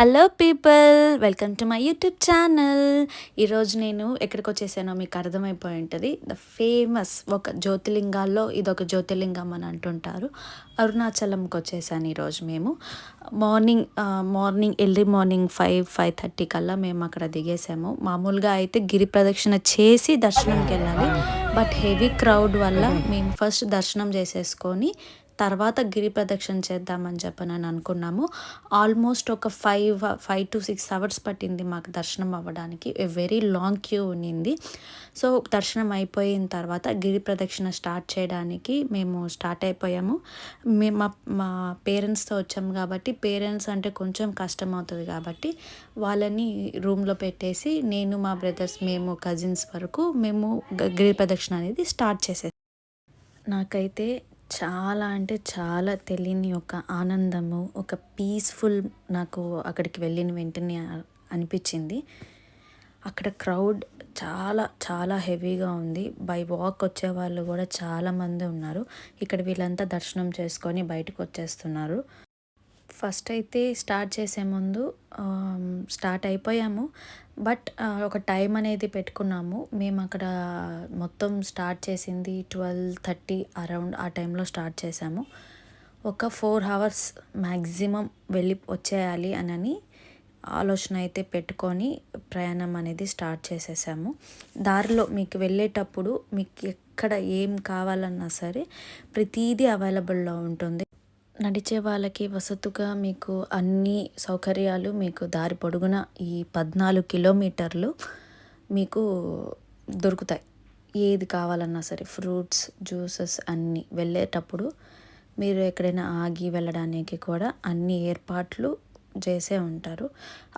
Hello people welcome to my YouTube channel. ఈరోజు నేను ఎక్కడికి వచ్చేసానో మీకు అర్థమైపోయి ఉంటుంది. ద ఫేమస్ ఒక జ్యోతిలింగాల్లో ఇదొక జ్యోతిలింగం అని అంటుంటారు. అరుణాచలంకి వచ్చేసాను ఈరోజు మేము. Morning morning early morning five five thirty కల్లా మేము అక్కడ దిగేసాము. మామూలుగా అయితే గిరి ప్రదక్షిణ చేసి దర్శనంకి వెళ్ళాలి బట్ హెవీ క్రౌడ్ వల్ల మేము ఫస్ట్ దర్శనం చేసేసుకొని తర్వాత గిరి ప్రదక్షిణ చేద్దామని చెప్పని అని అనుకున్నాము. ఆల్మోస్ట్ ఒక five five to six hours పట్టింది మాకు దర్శనం అవ్వడానికి. వెరీ లాంగ్ క్యూ ఉన్నింది. సో దర్శనం అయిపోయిన తర్వాత గిరి ప్రదక్షిణ స్టార్ట్ చేయడానికి మేము స్టార్ట్ అయిపోయాము. మేము మా మా పేరెంట్స్తో వచ్చాము కాబట్టి పేరెంట్స్ అంటే కొంచెం కష్టం అవుతుంది కాబట్టి వాళ్ళని రూమ్లో పెట్టేసి నేను మా బ్రదర్స్ మేము కజిన్స్ వరకు మేము గిరి ప్రదక్షిణ అనేది స్టార్ట్ చేసేసాం. నాకైతే చాలా అంటే చాలా తెలియని ఒక ఆనందము ఒక పీస్ఫుల్ నాకు అక్కడికి వెళ్ళిన వెంటనే అనిపించింది. అక్కడ క్రౌడ్ చాలా చాలా హెవీగా ఉంది. బై వాక్ వచ్చే వాళ్ళు కూడా చాలామంది ఉన్నారు. ఇక్కడ వీళ్ళంతా దర్శనం చేసుకొని బయటకు వచ్చేస్తున్నారు. ఫస్ట్ అయితే స్టార్ట్ చేసే ముందు స్టార్ట్ అయిపోయాము. బట్ ఒక టైం అనేది పెట్టుకున్నాము. మేము అక్కడ మొత్తం స్టార్ట్ చేసింది ట్వెల్వ్ థర్టీ అరౌండ్ ఆ టైంలో స్టార్ట్ చేసాము. ఒక ఫోర్ అవర్స్ మ్యాక్సిమం వెళ్ళి వచ్చేయాలి అని ఆలోచన అయితే పెట్టుకొని ప్రయాణం అనేది స్టార్ట్ చేసేసాము. దారిలో మీకు వెళ్ళేటప్పుడు మీకు ఎక్కడ ఏం కావాలన్నా సరే ప్రతీది అవైలబుల్లో ఉంటుంది. నడిచే వాళ్ళకి వసతుగా మీకు అన్ని సౌకర్యాలు మీకు దారి పొడుగున ఈ పద్నాలుగు కిలోమీటర్లు మీకు దొరుకుతాయి. ఏది కావాలన్నా సరే ఫ్రూట్స్ జ్యూసెస్ అన్నీ వెళ్ళేటప్పుడు మీరు ఎక్కడైనా ఆగి వెళ్ళడానికి కూడా అన్ని ఏర్పాట్లు చేసే ఉంటారు.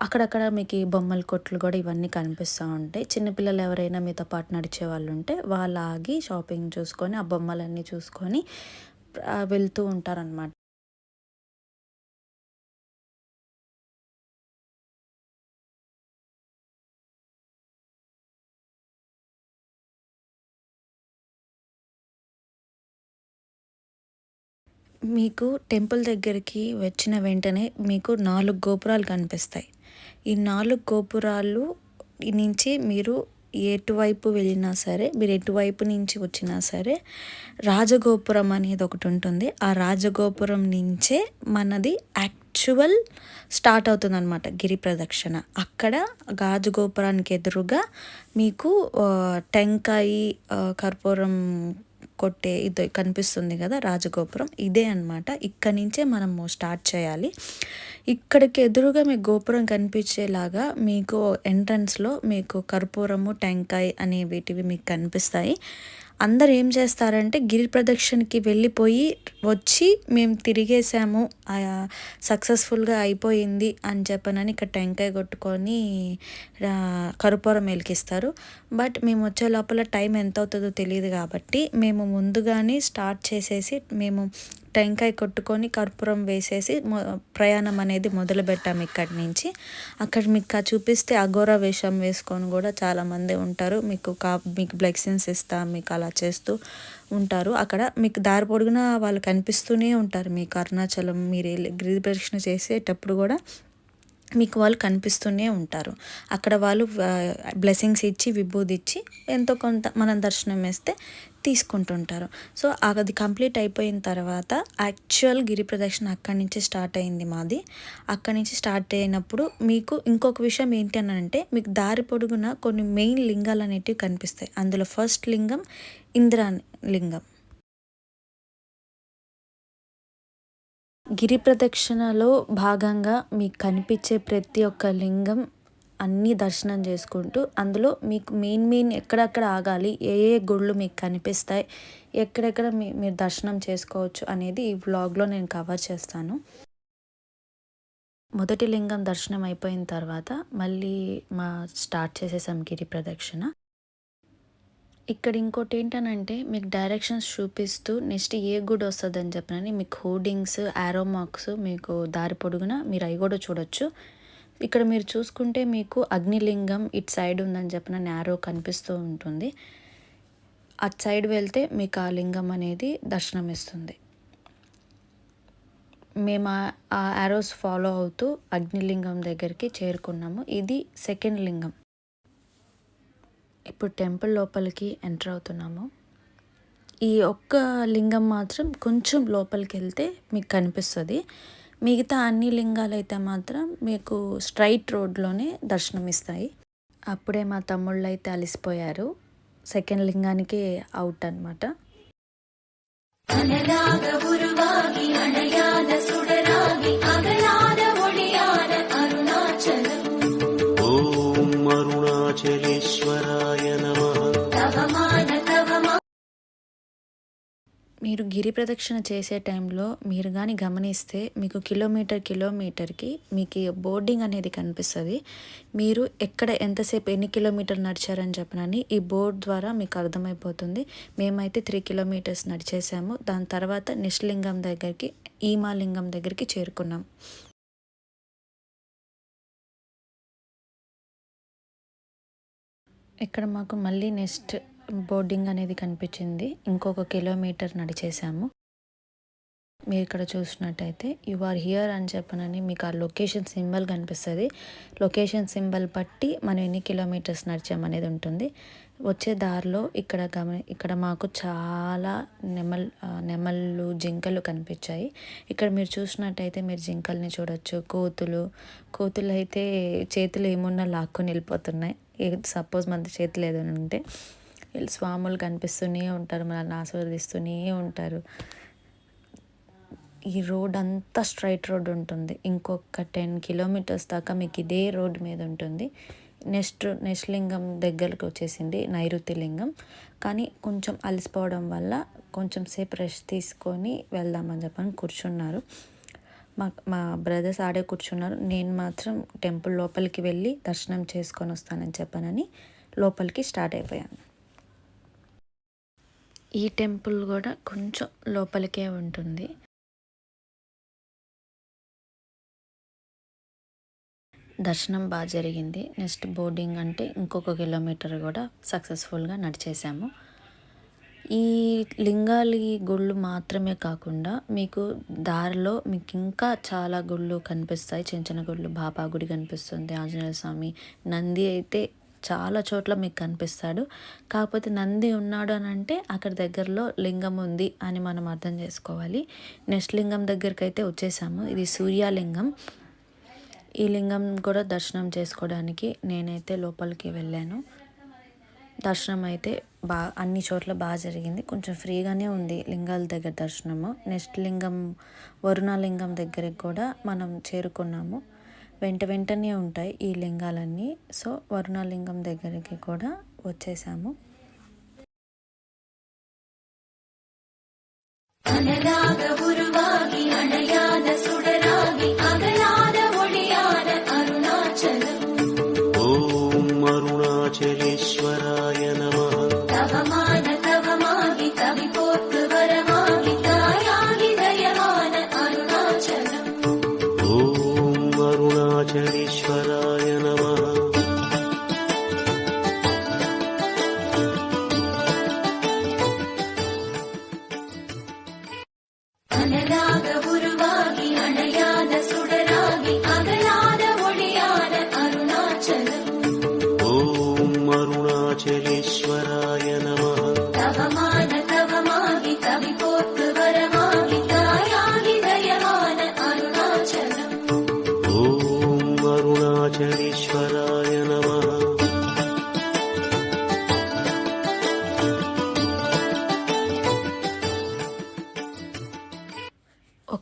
అక్కడక్కడ మీకు ఈ బొమ్మల కొట్లు కూడా ఇవన్నీ కనిపిస్తూ ఉంటాయి. చిన్నపిల్లలు ఎవరైనా మీతో పాటు నడిచే వాళ్ళు ఉంటే వాళ్ళు ఆగి షాపింగ్ చూసుకొని ఆ బొమ్మలన్నీ చూసుకొని వెళ్తూ ఉంటారనమాట మీకు టెంపుల్ దగ్గరికి వచ్చిన వెంటనే మీకు నాలుగు గోపురాలు కనిపిస్తాయి. ఈ నాలుగు గోపురాలు నుంచి మీరు ఎటువైపు వెళ్ళినా సరే మీరు ఎటువైపు నుంచి వచ్చినా సరే రాజగోపురం అనేది ఒకటి ఉంటుంది. ఆ రాజగోపురం నుంచే మనది యాక్చువల్ స్టార్ట్ అవుతుంది అనమాట గిరి ప్రదక్షిణ. అక్కడ రాజగోపురానికి ఎదురుగా మీకు టెంకాయ కర్పూరం కొట్టే ఇది కనిపిస్తుంది కదా రాజగోపురం. ఇదే అనమాట ఇక్కడి నుంచే మనము స్టార్ట్ చేయాలి. ఇక్కడికి ఎదురుగా మీకు గోపురం కనిపించేలాగా మీకు ఎంట్రన్స్లో మీకు కర్పూరము టెంకాయ అనే వీటివి మీకు కనిపిస్తాయి. అందరు ఏం చేస్తారంటే గిరి ప్రదక్షిణకి వెళ్ళిపోయి వచ్చి మేము తిరిగేసాము సక్సెస్ఫుల్గా అయిపోయింది అని చెప్పనని ఇక్కడ టెంకాయ కొట్టుకొని కరుపూరం వెలికిస్తారు బట్ మేము వచ్చే లోపల టైం ఎంత అవుతుందో తెలియదు కాబట్టి మేము ముందుగానే స్టార్ట్ చేసేసి మేము టెంకాయ కొట్టుకొని కర్పూరం వేసేసి ప్రయాణం అనేది మొదలుపెట్టాము ఇక్కడి నుంచి. అక్కడ మీకు చూపిస్తే అఘోర వేషం వేసుకొని కూడా చాలామంది ఉంటారు. మీకు కా మీకు బ్లెక్సిన్స్ ఇస్తాం మీకు అలా చేస్తూ ఉంటారు. అక్కడ మీకు దారి పొడుగున వాళ్ళు కనిపిస్తూనే ఉంటారు. మీకు అరుణాచలం మీరు గిరి ప్రదక్షిణ చేసేటప్పుడు కూడా మీకు వాళ్ళు కనిపిస్తూనే ఉంటారు. అక్కడ వాళ్ళు బ్లెస్సింగ్స్ ఇచ్చి విభూది ఇచ్చి ఎంతో కొంత మనం దర్శనం వేస్తే తీసుకుంటుంటారు. సో అది కంప్లీట్ అయిపోయిన తర్వాత యాక్చువల్ గిరి ప్రదక్షిణ అక్కడి నుంచి స్టార్ట్ అయింది మాది. అక్కడి నుంచి స్టార్ట్ అయినప్పుడు మీకు ఇంకొక విషయం ఏంటి అని అంటే మీకు దారి పొడుగున కొన్ని మెయిన్ లింగాలు అనేటివి కనిపిస్తాయి. అందులో ఫస్ట్ లింగం ఇంద్రా లింగం. గిరి ప్రదక్షిణలో భాగంగా మీకు కనిపించే ప్రతి ఒక్క లింగం అన్నీ దర్శనం చేసుకుంటూ అందులో మీకు మెయిన్ మెయిన్ ఎక్కడెక్కడ ఆగాలి ఏ ఏ గుళ్ళు మీకు కనిపిస్తాయి ఎక్కడెక్కడ మీ మీరు దర్శనం చేసుకోవచ్చు అనేది ఈ వ్లాగ్లో నేను కవర్ చేస్తాను. మొదటి లింగం దర్శనం అయిపోయిన తర్వాత మళ్ళీ మా స్టార్ట్ చేసేసాం గిరి ప్రదక్షిణ. ఇక్కడ ఇంకోటి ఏంటనంటే మీకు డైరెక్షన్స్ చూపిస్తూ నెక్స్ట్ ఏ గుడి వస్తుందని చెప్పనని మీకు హోర్డింగ్స్ యారో మార్క్స్ మీకు దారి పొడుగున మీరు అవి కూడా చూడొచ్చు. ఇక్కడ మీరు చూసుకుంటే మీకు అగ్నిలింగం ఇటు సైడ్ ఉందని చెప్పిన నేరో కనిపిస్తూ ఉంటుంది. అటు సైడ్ వెళ్తే మీకు ఆ లింగం అనేది దర్శనం ఇస్తుంది మేము ఆ యారోస్ ఫాలో అవుతూ అగ్నిలింగం దగ్గరికి చేరుకున్నాము. ఇది సెకండ్ లింగం. ఇప్పుడు టెంపుల్ లోపలికి ఎంటర్ అవుతున్నాము. ఈ ఒక్క లింగం మాత్రం కొంచెం లోపలికి వెళ్తే మీకు కనిపిస్తుంది. మిగతా అన్ని లింగాలు అయితే మాత్రం మీకు స్ట్రైట్ రోడ్లోనే దర్శనం ఇస్తాయి అప్పుడే మా తమ్ముళ్ళు అయితే అలసిపోయారు. సెకండ్ లింగానికి అవుట్ అనమాట మీరు గిరి ప్రదక్షిణ చేసే టైంలో మీరు కానీ గమనిస్తే మీకు కిలోమీటర్ కిలోమీటర్కి మీకు బోర్డింగ్ అనేది కనిపిస్తుంది. మీరు ఎక్కడ ఎంతసేపు ఎన్ని కిలోమీటర్ నడిచారని చెప్పనని ఈ బోర్డ్ ద్వారా మీకు అర్థమైపోతుంది. మేమైతే త్రీ కిలోమీటర్స్ నడిచేసాము. దాని తర్వాత నిష్లింగం దగ్గరికి ఈమాలింగం దగ్గరికి చేరుకున్నాం. ఇక్కడ మాకు మళ్ళీ నెక్స్ట్ బోర్డింగ్ అనేది కనిపించింది. ఇంకొక కిలోమీటర్ నడిచేసాము మీరు ఇక్కడ చూసినట్టయితే యు ఆర్ హియర్ అని చెప్పనని మీకు ఆ లొకేషన్ సింబల్ కనిపిస్తుంది. లొకేషన్ సింబల్ బట్టి మనం ఎన్ని కిలోమీటర్స్ నడిచామనేది ఉంటుంది. వచ్చే దారిలో ఇక్కడ గమని ఇక్కడ మాకు చాలా నెమల్ నెమళ్ళు జింకలు కనిపించాయి. ఇక్కడ మీరు చూసినట్టయితే మీరు జింకల్ని చూడొచ్చు. కోతులు కోతులు అయితే చేతులు ఏమున్నా లాక్కొని వెళ్ళిపోతున్నాయి. సపోజ్ మన చేతులు ఏదైనా ఉంటే. వీళ్ళు స్వాములు కనిపిస్తూనే ఉంటారు మనల్ని ఆశీర్వదిస్తూనే ఉంటారు. ఈ రోడ్ అంతా స్ట్రైట్ రోడ్ ఉంటుంది. ఇంకొక టెన్ కిలోమీటర్స్ దాకా మీకు ఇదే రోడ్ మీద ఉంటుంది. నెక్స్ట్ నెక్స్ట్ లింగం దగ్గరకు వచ్చేసింది నైరుతి లింగం. కానీ కొంచెం అలసిపోవడం వల్ల కొంచెం సేపు రెస్ట్ తీసుకొని వెళ్దామని చెప్పని కూర్చున్నారు. మా మా బ్రదర్స్ ఆడే కూర్చున్నారు. నేను మాత్రం టెంపుల్ లోపలికి వెళ్ళి దర్శనం చేసుకొని వస్తానని చెప్పానని లోపలికి స్టార్ట్ అయిపోయాను. ఈ టెంపుల్ కూడా కొంచెం లోపలికే ఉంటుంది. దర్శనం బాగా జరిగింది. నెక్స్ట్ బోర్డింగ్ అంటే ఇంకొక కిలోమీటర్ కూడా సక్సెస్ఫుల్గా నడిచేసాము. ఈ లింగాలి గుళ్ళు మాత్రమే కాకుండా మీకు దారిలో మీకు ఇంకా చాలా గుళ్ళు కనిపిస్తాయి. చిన్న చిన్న గుళ్ళు బాబా గుడి కనిపిస్తుంది ఆంజనేయ స్వామి నంది అయితే చాలా చోట్ల మీకు కనిపిస్తాడు. కాకపోతే నంది ఉన్నాడు అని అంటే అక్కడ దగ్గరలో లింగం ఉంది అని మనం అర్థం చేసుకోవాలి. నెక్స్ట్ లింగం దగ్గరికి అయితే వచ్చేసాము. ఇది సూర్యలింగం. ఈ లింగం కూడా దర్శనం చేసుకోవడానికి నేనైతే లోపలికి వెళ్ళాను. దర్శనం అయితే బా అన్ని చోట్ల బాగా జరిగింది. కొంచెం ఫ్రీగానే ఉంది లింగాల దగ్గర దర్శనము. నెక్స్ట్ లింగం వరుణాలింగం దగ్గరికి కూడా మనం చేరుకున్నాము. వెంట వెంటనే ఉంటాయి ఈ లింగాలన్నీ. సో వరుణలింగం దగ్గరికి కూడా వచ్చేసాము.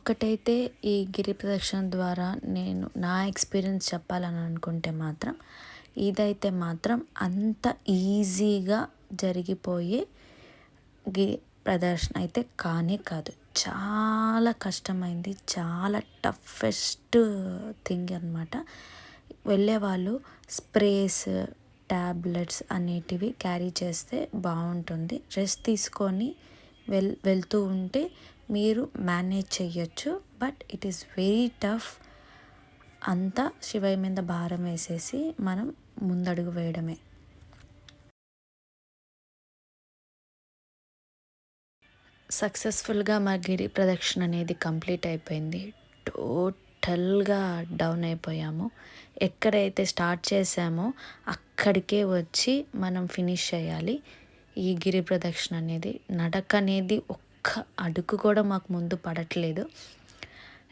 ఒక్కటైతే ఈ గిరి ప్రదక్షిణ ద్వారా నేను నా ఎక్స్పీరియన్స్ చెప్పాలని అనుకుంటే మాత్రం ఇదైతే మాత్రం అంత ఈజీగా జరిగిపోయే గిరి ప్రదర్శన అయితే కానే కాదు. చాలా కష్టమైంది చాలా టఫెస్ట్ థింగ్ అనమాట వెళ్ళేవాళ్ళు స్ప్రేస్ ట్యాబ్లెట్స్ అనేటివి క్యారీ చేస్తే బాగుంటుంది. రెస్ట్ తీసుకొని వెల్ వెళ్తూ ఉంటే మీరు మేనేజ్ చేయొచ్చు but it is very tough అంతా శివయ్య మీద భారం వేసేసి మనం ముందడుగు వేయడమే. సక్సెస్ఫుల్గా మా గిరి ప్రదక్షిణ అనేది కంప్లీట్ అయిపోయింది. టోటల్గా డౌన్ అయిపోయాము. ఎక్కడైతే స్టార్ట్ చేసామో అక్కడికే వచ్చి మనం ఫినిష్ చేయాలి. ఈ గిరి ప్రదక్షిణ అనేది నడక అనేది ఒక్క అడుగు కూడా మాకు ముందు పడట్లేదు.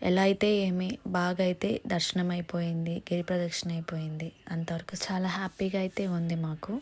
ఎలా అయితే ఏమి బాగా అయితే దర్శనం అయిపోయింది గిరి ప్రదక్షిణ అయిపోయింది అంతవరకు చాలా హ్యాపీగా అయితే ఉంది మాకు.